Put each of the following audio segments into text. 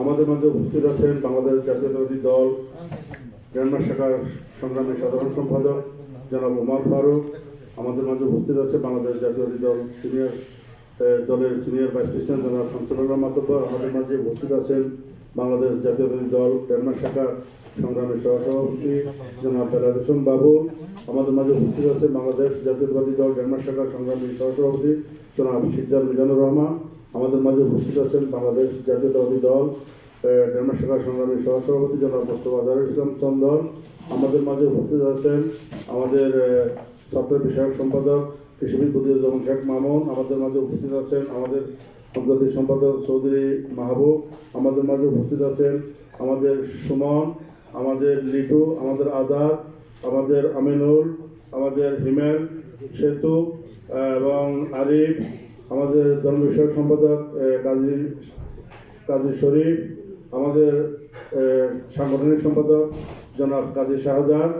আমাদের মাঝে উপস্থিত আছেন বাংলাদেশ জাতীয়তাবাদী দল শাখার সংগ্রামী সাধারণ সম্পাদক জনাব উমার ফারুক, আমাদের মাঝে উপস্থিত আছে বাংলাদেশ জাতীয়তাবাদী দল সিনিয়র দলের সিনিয়র ভাইস প্রেসিডেন্ট জনাব শামসুল্লাহ মাতব্বর, আমাদের মাঝে উপস্থিত আছেন বাংলাদেশ জাতীয়তাবাদী দল, ডেনমার্ক শাখার সংগ্রামী সহসভাপতি জনাব হোসেন বাবু, আমাদের মাঝে উপস্থিত আছে বাংলাদেশ জাতীয়তাবাদী দল, ডেনমার্ক শাখার সংগ্রামী সহসভাপতি জনাব সিদ্ধার মিজানুর রহমান, আমাদের মাঝে উপস্থিত আছেন বাংলাদেশ জাতীয়তাবাদী দল ডেনমার্ক শাখার সংগ্রামী সহসভাপতি জনাব মোস্তফা আজহারুল ইসলাম চন্দন, আমাদের মাঝে উপস্থিত আছেন আমাদের ছাত্র বিষয়ক সম্পাদক, কৃষিবিদ বদিউজ্জামান শেখ মামুন, আমাদের মাঝে উপস্থিত আছেন আমাদের আন্তর্জাতিক সম্পাদক চৌধুরী মাহবুব আমাদের মাঝে উপস্থিত আছেন। আমাদের সুমন, আমাদের লিটু, আমাদের আজাদ আমাদের আমিনুল, আমাদের হিমেল, সেতু এবং আরিফ, আমাদের ধর্ম বিষয়ক সম্পাদক কাজী কাজী শরীফ, আমাদের সাংগঠনিক সম্পাদক জনাব কাজী শাহজাহান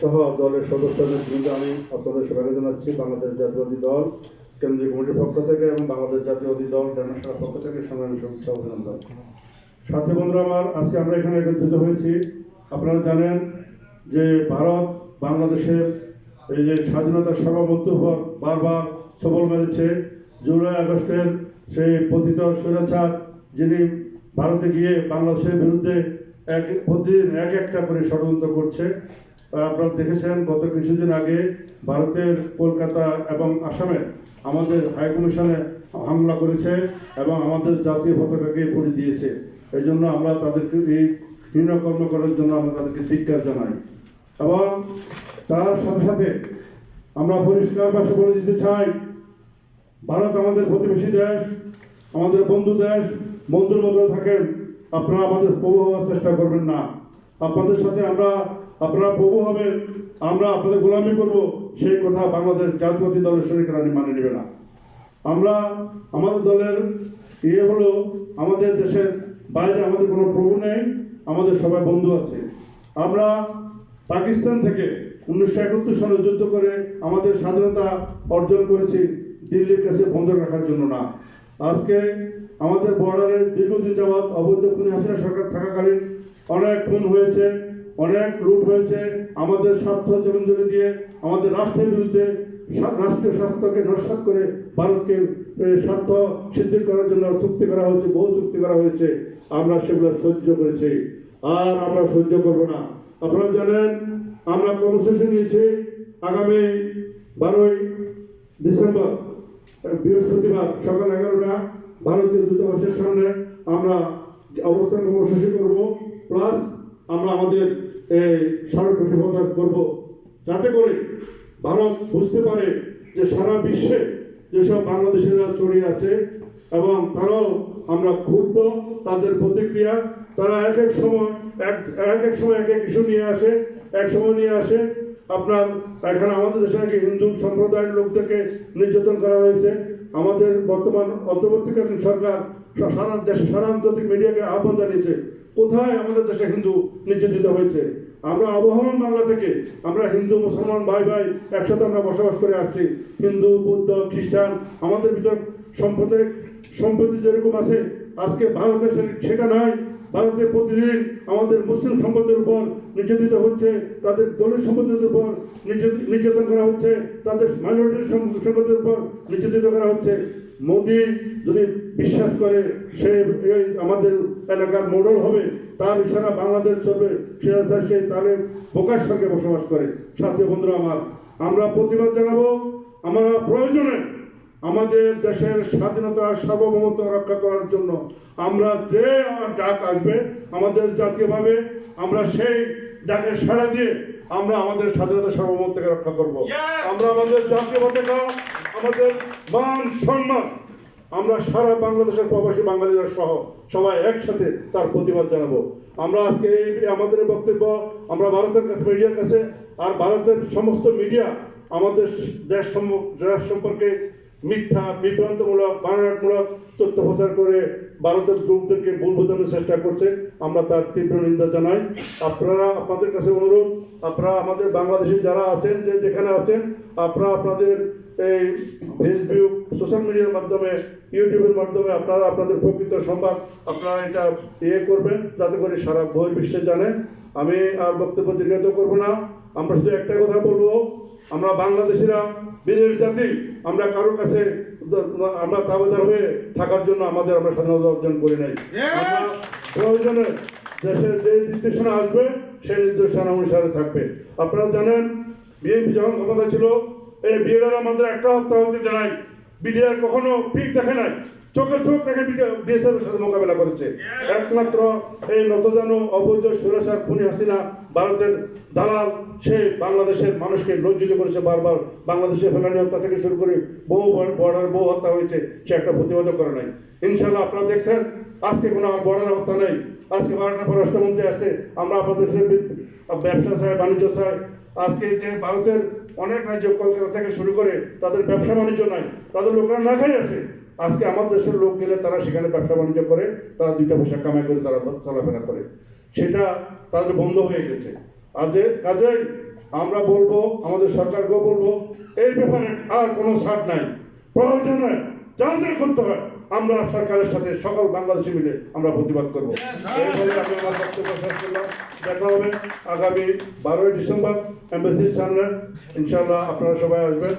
সহ দলের সদস্যদের আমি আপনাদের সবাইকে জানাচ্ছি, বাংলাদেশ জাতীয়বাদী দল। কেন্দ্রীয় কমিটির পক্ষ থেকে এবং বাংলাদেশ জাতীয়বাদী দল ন্যাশনাল পক্ষ থেকে সংগ্রামী শুভেচ্ছা অভিনন্দন। সাথী বন্ধুরা, আমার আজকে আমরা এখানে একত্রিত হয়েছি। আপনারা জানেন যে ভারত বাংলাদেশের এই যে স্বাধীনতার সার্বভৌমত্ব উপর বারবার সবল মেরেছে। জুলাই আগস্টের সেই পতিত স্বৈরাচার যিনি ভারতে গিয়ে বাংলাদেশের বিরুদ্ধে এক প্রতিদিন এক একটা করে ষড়যন্ত্র করছে আপনারা দেখেছেন গত কিছুদিন আগে ভারতের কলকাতা এবং আসামে আমাদের হাই কমিশনে হামলা করেছে এবং আমাদের জাতীয় পতাকাকে পড়ে দিয়েছে। এই জন্য আমরা তাদেরকে এই হীনকর্ম করার জন্য আমরা তাদেরকে ধিক্কার জানাই। এবং তার সাথে সাথে আমরা পরিষ্কার ভাষা বলে দিতে চাই, ভারত আমাদের প্রতিবেশী দেশ, আমাদের বন্ধু দেশ, বন্ধুর মধ্যে থাকেন, আপনারা আমাদের হওয়ার চেষ্টা করবেন না। আপনাদের সাথে আমরা আপনারা প্রভু হবেন, আমরা আপনাদের গোলামি করব, সেই কথা বাংলাদেশ জাতীয়বাদী দলের শরীররা মানে নেবে না। আমরা আমাদের দলের ইয়ে হলো, আমাদের দেশের বাইরে আমাদের কোনো প্রভু নেই, আমাদের সবাই বন্ধু আছে। আমরা পাকিস্তান থেকে উনিশশো একাত্তর সালে যুদ্ধ করে আমাদের স্বাধীনতা অর্জন করেছি, দিল্লির কাছে বন্ধ রাখার জন্য না। আজকে আমাদের বর্ডারে দীর্ঘদিন যাবৎ অবৈধ খুনি হাসিনা সরকার থাকাকালীন অনেক খুন হয়েছে। অনেক লুট হয়েছে আমাদের স্বার্থ জমিজমি দিয়ে, আমাদের রাষ্ট্রের বিরুদ্ধে রাষ্ট্রীয় স্বার্থকে নস্বাত করে ভারতকে স্বার্থ সিদ্ধি করার জন্য চুক্তি করা হয়েছে, বহু চুক্তি করা হয়েছে। আমরা সেগুলো সহ্য করেছি। আর আমরা সহ্য করব না। আপনারা জানেন, আমরা কর্মসূচি নিয়েছি আগামী বারোই ডিসেম্বর বৃহস্পতিবার সকাল এগারোটা, ভারতীয় দূতাবাসের সামনে আমরা অবস্থান কর্মসূচি করব। প্লাস আমরা আমাদের স্মারকলিপি করব যাতে করে ভারত বুঝতে পারে যে সারা বিশ্বে যেসব বাংলাদেশিরা ছড়িয়ে আছে এবং তারাও আমরা ক্ষুব্ধ তাদের প্রতিক্রিয়া, তারা এক এক সময় এক এক এক সময় এক এক ইস্যু নিয়ে আসে, এক সময় নিয়ে আসে। আপনার, এখানে আমাদের দেশে নাকি হিন্দু সম্প্রদায়ের লোকদেরকে নির্যাতন করা হয়েছে। আমাদের বর্তমান অন্তর্বর্তীকালীন সরকার সারা দেশ, সারা আন্তর্জাতিক মিডিয়াকে আহ্বান জানিয়েছে। কোথায় আমাদের দেশে হিন্দু নির্যাতিত হয়েছে? আমরা আবহমান বাংলা থেকে, আমরা হিন্দু, মুসলমান, ভাই ভাই একসাথে আমরা বসবাস করে আসছি। হিন্দু, বৌদ্ধ, খ্রিস্টান, আমাদের ভিতর সম্প্রদায় সম্প্রতি যেরকম আছে, আজকে ভারতের সেটা নাই। ভারতে প্রতিদিন আমাদের মুসলিম সম্পদের উপর নির্যাতিত হচ্ছে, তাদের দলের সম্পদের উপর নির্যাত- নির্যাতন করা হচ্ছে, তাদের মাইনরিটির সম্পদের উপর নির্যাতিত করা হচ্ছে। মোদি যদি বিশ্বাস করে, সে আমাদের এলাকার মোড়ল হবে তার ইশারা বাংলাদেশ চলবে। সে সে তাহলে বোকার সঙ্গে বসবাস করে। সাথী বন্ধুরা আমার আমরা প্রতিবাদ জানাব আমরা প্রয়োজনে আমাদের দেশের স্বাধীনতা সার্বভৌমত্ব রক্ষা করার জন্য। আমরা যে আমার ডাক আসবে আমাদের জাতীয়ভাবে আমরা সেই ডাকে সাড়া দিয়ে আমরা আমাদের স্বাধীনতা সার্বভৌমত্বকে রক্ষা করব। আমরা আমাদের জাতীয় পতাকা আমাদের মান সম্মান আমরা সারা বাংলাদেশের প্রবাসী বাঙালিরা সহ সবাই একসাথে তার প্রতিবাদ জানাব। আমরা আজকে এই আমাদের বক্তব্য, আমরা ভারতের কাছে, মিডিয়ার কাছে, আর ভারতের সমস্ত মিডিয়া আমাদের দেশ দেশ সম্পর্কে মিথ্যা, বিভ্রান্তমূলক বানানমূলক তথ্য প্রচার করে ভারতের লোকদেরকে ভুল বোঝানোর চেষ্টা করছে। আমরা তার তীব্র নিন্দা জানাই। আপনারা আপনাদের কাছে অনুরোধ, আপনারা আমাদের বাংলাদেশি যারা আছেন, যে যেখানে আছেন, আপনারা আপনাদের এই ফেসবুক সোশ্যাল মিডিয়ার মাধ্যমে ইউটিউবের মাধ্যমে আপনারা আপনাদের প্রকৃত সংবাদ আপনারা এটা ইয়ে করবেন যাতে করে সারা বহির্বিশ্বে জানে আমি আর বক্তব্য দীর্ঘায়িত করব না। আমরা শুধু একটাই কথা বলব আমরা বাংলাদেশিরা বীরের জাতি আমরা কারোর কাছে আমরা দাবেদার হয়ে থাকার জন্য আমাদের আমরা স্বাধীনতা অর্জন করি নাই। প্রয়োজনে দেশের যে নির্দেশনা আসবে সেই নির্দেশনা অনুসারে থাকবে। আপনারা জানেন বিএনপি যখন ক্ষমতা ছিল এই বিএডার আমাদের একটা হত্যা হতে জানাই বিডিআর কখনো পিঠ দেখে নাই। চোখে চোখ রেখে বিএসএফ এর সাথে মোকাবেলা করেছে। একমাত্র এই নতজানু অবৈধ সুরেশার খুনি হাসিনা ভারতের দালাল, সে বাংলাদেশের মানুষকে লজ্জিত করেছে বারবার। বাংলাদেশের ফেলানি হত্যা থেকে শুরু করে বহু বর্ডার, বহু হত্যা হয়েছে, সে একটা প্রতিবাদ করে নাই। ইনশাল্লাহ আপনারা দেখছেন, আজকে কোনো বর্ডার হত্যা নেই। আজকে ভারতের পররাষ্ট্রমন্ত্রী আসছে, আমরা আপনাদের ব্যবসা চাই বাণিজ্য চাই আজকে যে ভারতের অনেক রাজ্য কলকাতা থেকে শুরু করে তাদের ব্যবসা বাণিজ্য নাই, তাদের লোকরা না খাই আছে। আজকে আমার দেশের লোক গেলে তারা সেখানে ব্যবসা বাণিজ্য করে, তারা দুইটা পয়সা কামাই করে তারা চলাফেরা করে। সেটা তাদের বন্ধ হয়ে গেছে। আজ কাজেই আমরা বলব, আমাদের সরকারকেও বলব, এই ব্যাপারে আর কোনো ছাড় নাই। প্রয়োজনে যা যা করতে হয় আমরা সরকারের সাথে সকল বাংলাদেশি মিলে আমরা প্রতিবাদ করব। এই আমি আমার বক্তব্য শেষ করলাম। দেখা হবে আগামী বারোই ডিসেম্বর এম্বাসির সামনে। ইনশাল্লাহ আপনারা সবাই আসবেন।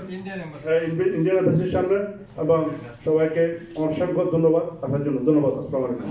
ইন্ডিয়ান এম্বাসির সামনে এবং সবাইকে অসংখ্য ধন্যবাদ। আসার জন্য ধন্যবাদ। আসসালাম আলাইকুম।